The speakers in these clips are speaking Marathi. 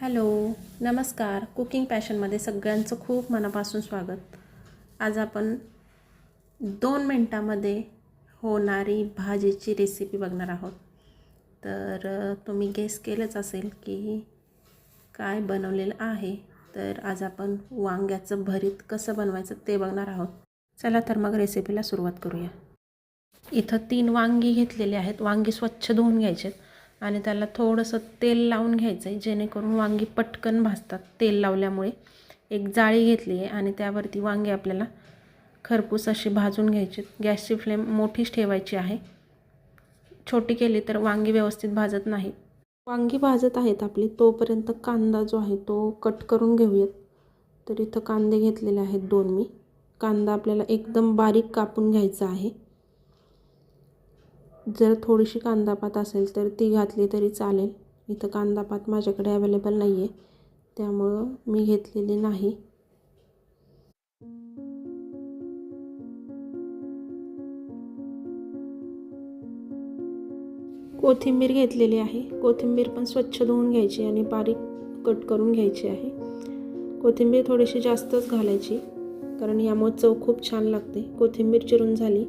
हॅलो नमस्कार. कुकिंग पॅशनमध्ये सगळ्यांचं खूप मनापासून स्वागत. आज आपण दोन मिनटामध्ये होणारी भाजीची रेसिपी बघणार आहोत. तर तुम्ही गेस केलंच असेल की काय बनवलेलं आहे. तर आज आपण वांग्याचं भरीत कसं बनवायचं ते बघणार आहोत. चला तर मग रेसिपीला सुरुवात करूया. इथं तीन वांगी घेतलेली आहेत. वांगी स्वच्छ धुवून घ्यायचे आहेत आणि त्याला थोडंसं तेल लावून घ्यायचं आहे जेणेकरून वांगी पटकन भाजतात तेल लावल्यामुळे. एक जाळी घेतली आहे आणि त्यावरती वांगी आपल्याला खरपूस अशी भाजून घ्यायची. गॅसची फ्लेम मोठीच ठेवायची आहे. छोटी केली तर वांगी व्यवस्थित भाजत नाही. वांगी भाजत आहेत आपली तोपर्यंत कांदा जो आहे तो कट करून घेऊयात. तर इथं कांदे घेतलेले आहेत दोन मी. कांदा आपल्याला एकदम बारीक कापून घ्यायचा आहे. जर थोडीशी कांदापात असेल तर ती घातली तरी चालेल. इथं कांदापात माझ्याकडे अवेलेबल नाही आहे त्यामुळं मी घेतलेली नाही. कोथिंबीर घेतलेली आहे. कोथिंबीर पण स्वच्छ धुवून घ्यायची आणि बारीक कट करून घ्यायची आहे. कोथिंबीर थोडीशी जास्तच घालायची कारण यामुळे चव खूप छान लागते. कोथिंबीर चिरून झाली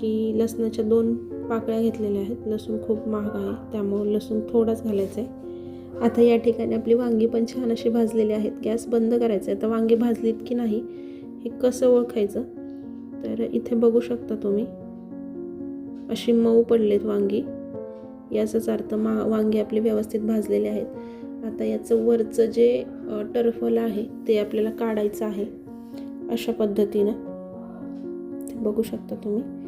की लसणाच्या दोन पाकळ्या घेतलेल्या आहेत. लसूण खूप महाग आहे. त्यामुळं लसूण थोडाच घालायचा आहे आता या ठिकाणी आपली वांगी पण छान अशी भाजलेली आहेत. गॅस बंद करायचा आहे तर वांगी भाजलीत की नाही हे कसं ओळखायचं? तर इथे बघू शकता तुम्ही. अशी मऊ पडलेत वांगी. याचाच अर्थ मा वांगी आपली व्यवस्थित भाजलेले आहेत. आता याचं वरचं जे अ, आहे ते आपल्याला काढायचं आहे. अशा पद्धतीनं. बघू शकता तुम्ही.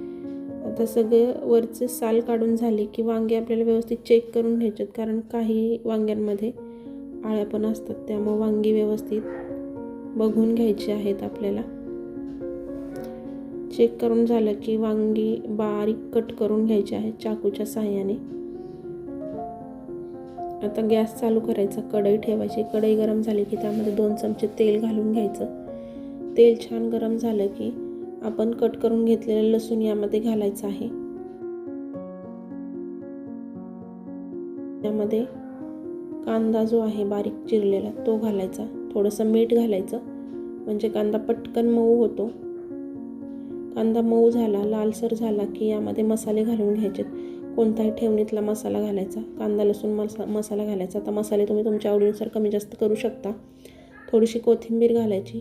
आता सगळं वरचे साल काढून झाले की वांगे आपल्याला व्यवस्थित चेक करून घ्यायचे कारण काही वांग्यांमध्ये आळ्या पण असतात. त्यामुळे वांगी व्यवस्थित बघून घ्यायची आहेत आपल्याला. चेक करून झालं की वांगी बारीक कट करून घ्यायची आहे चाकूच्या साह्याने. आता गॅस चालू करायचा कढई ठेवायची. कढई गरम झाली की त्यामध्ये दोन चमचे तेल घालून घ्यायचं. तेल छान गरम झालं की आपण कट करून घेतलेलं लसूण यामध्ये घालायचं आहे. यामध्ये कांदा जो आहे बारीक चिरलेला तो घालायचा. थोडंसं मीठ घालायचं. म्हणजे कांदा पटकन मऊ होतो. कांदा मऊ झाला लालसर झाला की यामध्ये मसाले घालून घ्यायचे. कोणताही ठेवणीतला मसाला घालायचा. कांदा लसूण मसा मसाला घालायचा. आता मसाले तुम्ही तुमच्या आवडीनुसार कमी जास्त करू शकता. थोडीशी कोथिंबीर घालायची.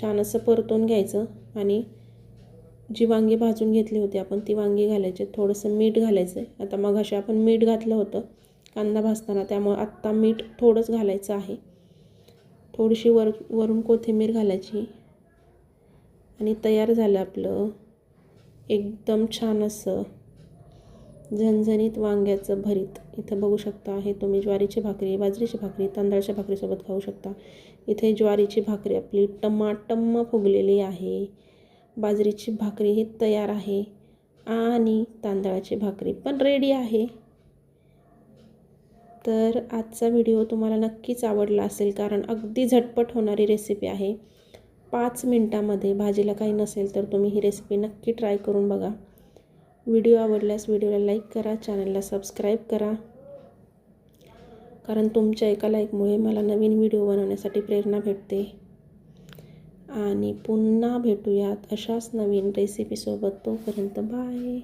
छान असं परतून घ्यायचं आणि जी वांगी भाजून घेतली होती आपण ती वांगी घालायची. थोडंसं मीठ घालायचं आहे आता मग अशी आपण मीठ घातलं होतं कांदा भाजताना. त्यामुळे आत्ता मीठ थोडंच घालायचं आहे. थोडीशी वर वरून कोथिंबीर घालायची. आणि तयार झालं आपलं एकदम छान असं झणझणीत वांग्याचं भरीत. इथं बघू शकता हे तुम्ही ज्वारीची भाकरी बाजरीची भाकरी तांदळाच्या भाकरीसोबत खाऊ शकता. इथे ज्वारीची भाकरी आपली टमाटम फुगलेली आहे. बाजरीची भाकरी ही तयार आहे. आणि तांदळाची भाकरी पण रेडी आहे. तर आजचा व्हिडिओ तुम्हाला नक्कीच आवडला असेल कारण अगदी झटपट होणारी रेसिपी आहे. पाच मिनटामध्ये भाजीला काही नसेल तर तुम्ही ही रेसिपी नक्की ट्राय करून बघा. व्हिडिओ आवडल्यास व्हिडिओला लाईक करा चॅनलला सबस्क्राईब करा. कारण तुमच्या एका लाईकमुळे मला नवीन व्हिडिओ बनवण्यासाठी प्रेरणा भेटते. आणि पुन्हा भेटूयात अशाच नवीन रेसिपीसोबत तोपर्यंत बाय